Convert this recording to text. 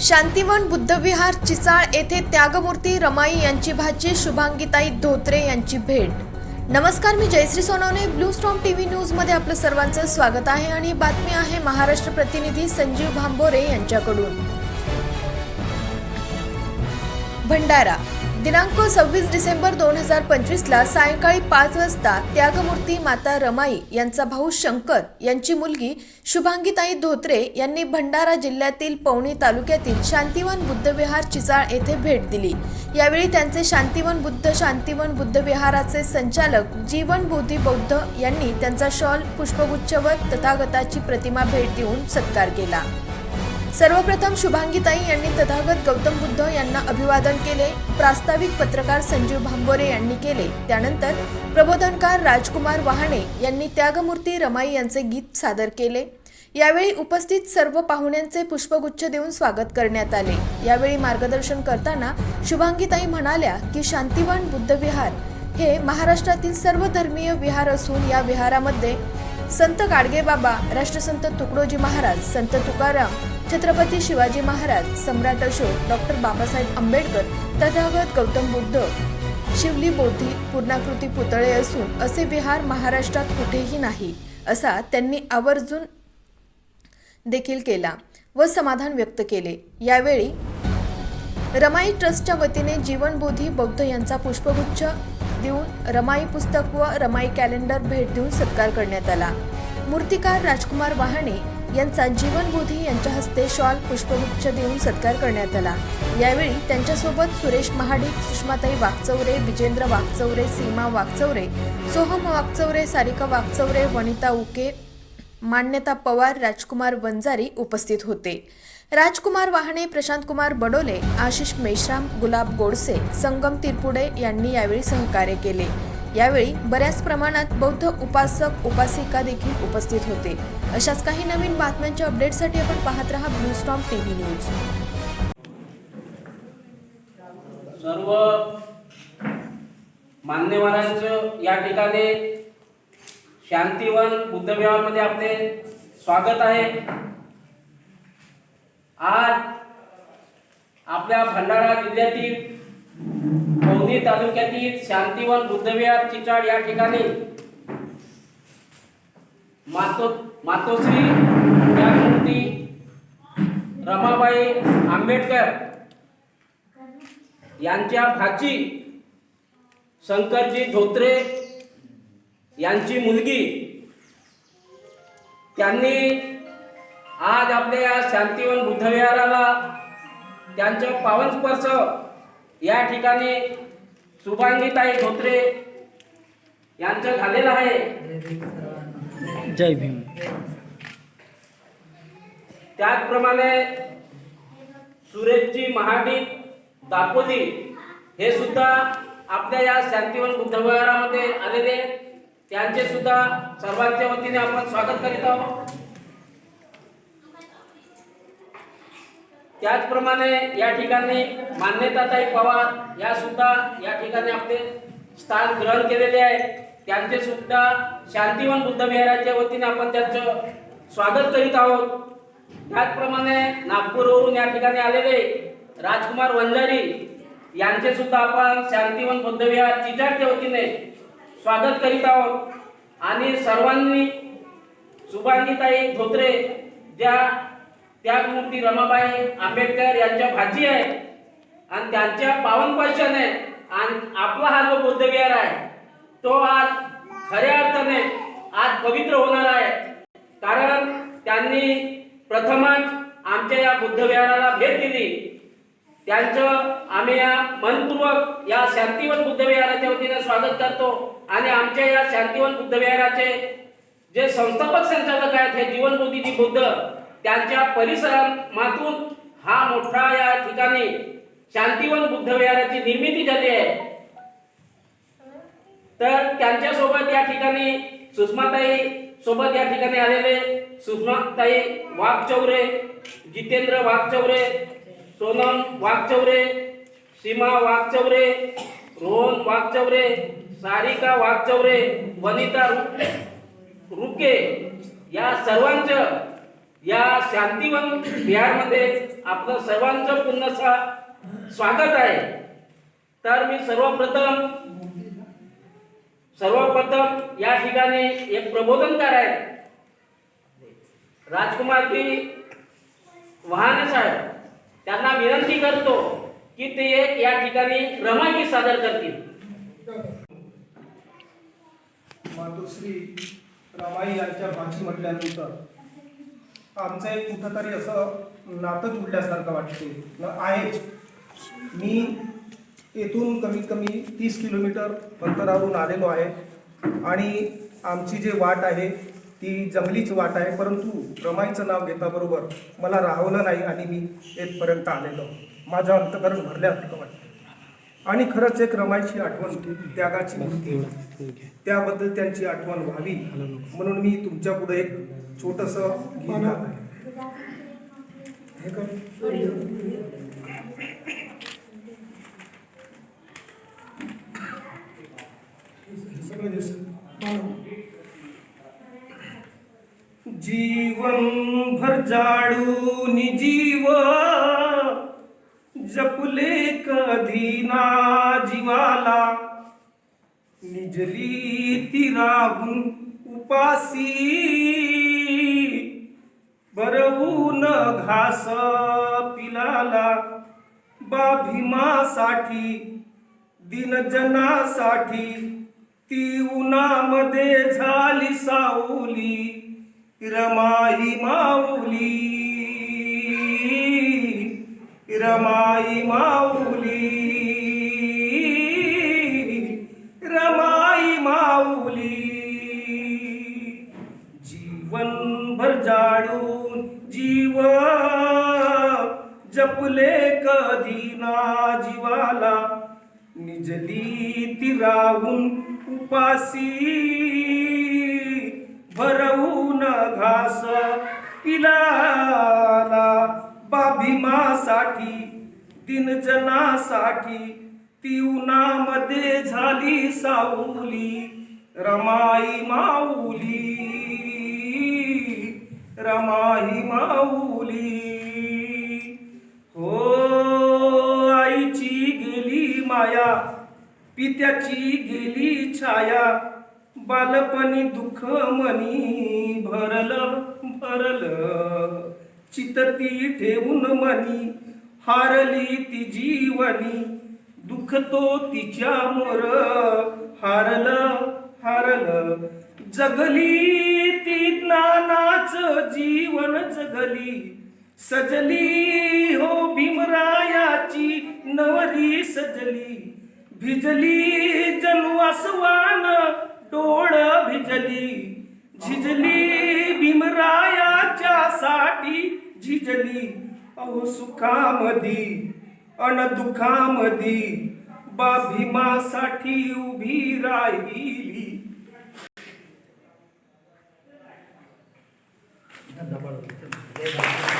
शांतिवन बुद्धविहार चिचाळ येथे त्यागमूर्ती रमाई यांची भाची शुभांगीताई धोत्रे यांची भेट. नमस्कार मी Jayshree Sonawane blue storm T V न्यूजमध्ये आपलं सर्वांचं स्वागत आहे आणि बातमी आहे महाराष्ट्र प्रतिनिधी संजीव भांबोरे यांच्याकडून. भंडारा दिनांक सव्वीस डिसेंबर दोन हजार पंचवीसला सायंकाळी पाच वाजता त्यागमूर्ती माता रमाई यांचा भाऊ शंकर यांची मुलगी शुभांगीताई धोत्रे यांनी भंडारा जिल्ह्यातील पवनी तालुक्यातील शांतिवन बुद्धविहार चिचाळ येथे भेट दिली. यावेळी त्यांचे शांतिवन बुद्ध शांतिवन बुद्धविहाराचे संचालक जीवन बोधी बौद्ध यांनी त्यांचा शॉल पुष्पगुच्छ व तथागताची प्रतिमा भेट देऊन सत्कार केला. सर्वप्रथम शुभांगीताई यांनी तथागत गौतम बुद्ध यांना अभिवादन केले प्रास्ताविक पत्रकार संजीव भांबोरे यांनी केले. त्यानंतर प्रबोधनकार राजकुमार वहाणे यांनी त्यागमूर्ती रमाई यांचे गीत सादर केले. यावेळी उपस्थित सर्व पाहुण्यांचे पुष्पगुच्छ देऊन स्वागत करण्यात आले. यावेळी मार्गदर्शन करताना शुभांगीताई म्हणाल्या की शांतिवन बुद्ध विहार हे महाराष्ट्रातील सर्व धर्मीय विहार असून या विहारामध्ये संत गाडगेबाबा राष्ट्रसंत तुकडोजी महाराज संत तुकाराम छत्रपती शिवाजी महाराज सम्राट अशोक डॉक्टर बाबासाहेब आंबेडकर तथागत गौतम बुद्ध शिवली बोधी पूर्णाकृती पुतळे असून असे विहार महाराष्ट्रात कुठेही नाही असा त्यांनी आवर्जून देखील केला व समाधान व्यक्त केले. यावेळी रमाई ट्रस्टच्या वतीने जीवनबोधी बौद्ध यांचा पुष्पगुच्छ देऊन रमाई पुस्तक व रमाई कॅलेंडर भेट देऊन सत्कार करण्यात आला. मूर्तिकार राजकुमार वहाणे यांचा जीवनबोधी यांच्या हस्ते शॉल पुष्पगुच्छ देऊन सत्कार करण्यात आला. यावेळी त्यांच्यासोबत सुरेश महाडिक सुषमाताई वागचौरे विजेंद्र वागचौरे सीमा वागचौरे सोहम वागचौरे सारिका वागचौरे वनिता उके मान्यता पवार राजकुमार वंजारी उपस्थित होते. राजकुमार वाहणे प्रशांतकुमार बडोले आशिष मेश्राम गुलाब गोडसे संगम तिरपुडे यांनी यावेळी सहकार्य केले. यावेळी बऱ्याच प्रमाणात बौद्ध उपासक उपासिका देखील उपस्थित होते. अशाच काही नवीन बातम्यांच्या अपडेटसाठी आपण पाहत रहा ब्लू स्टॉम टीव्ही न्यूज सर्व मान्यवरांचं या ठिकाणी शांतिवन बुद्धविहारमध्ये आपले स्वागत आहे. आज आपल्या भंडारा जिल्ह्यातील पवनी तालुक्यातील शांतिवन बुद्धविहार चिचाड या ठिकाणी मातो मातोश्री त्यागमूर्ती रमाबाई आंबेडकर यांच्या भाची शंकरजी धोत्रे यांची मुलगी. त्यांनी आज आपल्या या शांतिवन बुद्धविहाराला त्यांचं पावन स्पर्श या ठिकाणी शुभांगीताई धोत्रे यांचं झालेलं आहे. जय भीम. त्याचप्रमाणे सुरेशजी महाडिक दापोली हे सुद्धा आपल्या या शांतिवन बुद्धविहारामध्ये आलेले. त्यांचे सुद्धा सर्वांच्या वतीने आपण स्वागत करीत आहोत. त्याचप्रमाणे या ठिकाणी मान्यताताई पवार या सुद्धा या ठिकाणी आपले स्थान ग्रहण केलेले आहे त्यांचे सुद्धा शांतिवन बुद्ध विहाराच्या वतीने आपण त्यांचं स्वागत करीत आहोत. त्याचप्रमाणे नागपूरवरून या ठिकाणी आलेले राजकुमार वंजारी यांचे सुद्धा आपण शांतिवन बुद्ध विहार वतीने स्वागत करीत आहोत. आणि सर्वांनी सुभांगीताई धोत्रे ज्या त्यागमूर्ती रमाबाई आंबेडकर यांच्या भाजी आहे. आणि त्यांच्या पावन स्पर्शाने आणि आपला हा जो बुद्धविहार आहे तो आज खऱ्या अर्थाने आज पवित्र होणार आहे. कारण त्यांनी प्रथमच आमच्या या बुद्ध विहाराला भेट दिली. त्यांचं आम्ही या मनपूर्वक या शांतिवन बुद्धविहाराच्या वतीने स्वागत करतो. आणि आमच्या या शांतिवन बुद्ध विहाराचे जे संस्थापक संचालक आहेत हे जीवनबोधीजी बुद्ध त्यांच्या परिसरातून हा मोठा या ठिकाणी शांतिवन बुद्ध विहाराची निर्मिती झाली आहे. तर त्यांच्यासोबत या ठिकाणी सुषमाताई सोबत या ठिकाणी आलेले सुषमाताई वाघचौरे जितेंद्र वाघचौरे सोनम वाघचौरे सीमा वाघचौरे रोहन वाघचौरे सारिका वाघचौरे वनिता रुके या सर्वांचं या शांतीवन बिहारमध्ये आपलं सर्वांचं पुन्हा स्वागत आहे. तर मी सर्वप्रथम सर्वप्रथम या ठिकाणी एक प्रबोधनकार आहे राजकुमारजी वहाने साहेब त्यांना विनंती करतो की ते एक या ठिकाणी रमागीत सादर करतील. मातोश्री रमाई यांच्या भाची म्हटल्यानंतर आमचं एक कुठंतरी असं नातं जुडल्यासारखं वाटते आहेच. मी येथून कमीत कमी तीस किलोमीटर अंतरावरून आलेलो आहे. आणि आमची जी वाट आहे ती जंगलीच वाट आहे. परंतु रमाईचं नाव घेताबरोबर मला राहवलं नाही आणि मी येथपर्यंत आलेलो. माझं अंतकरण भरल्यासारखं वाटतं आणि खरंच एक रमाईची आठवण त्यागाची मूर्ती त्याबद्दल त्यांची आठवण व्हावी. म्हणून मी तुमच्यापुढे एक छोटस जीवन भर जाडून जीव जपले कधी ना जीवाला. निजली ती राहून उपासी. बरवून घास पिलाला. बा भीमासाठी दिनजनासाठी ती उन्हामध्ये झाली सावली. रमाई माऊली. रमाई माऊली रमाई माऊली. जीवनभर जाडून जीव जपले कधी ना जीवाला. निजली ती राहून उपासी भरवून घास पिलाला दिनजनासाठी ती उन्हामध्ये झाली साऊली रमाई माऊली रमाई माऊली. हो आईची गेली माया पित्याची गेली छाया बालपणी दुःख मनी भरलं भरलं. चितती ठेवून मनी हारली ती जीवनी दुखतो तिच्या मोर. हारलं हारलं जगली ती ज्ञानाच जीवन जगली. सजली हो भीमरायाची नवरी सजली. भिजली जणू आसवान डोळ भिजली. झिजली भीमरायाच्या साठी झिजली. अहो सुखामधी अन दुखामधी बाभीमासाठी उभी राहिली. धन्यवाद.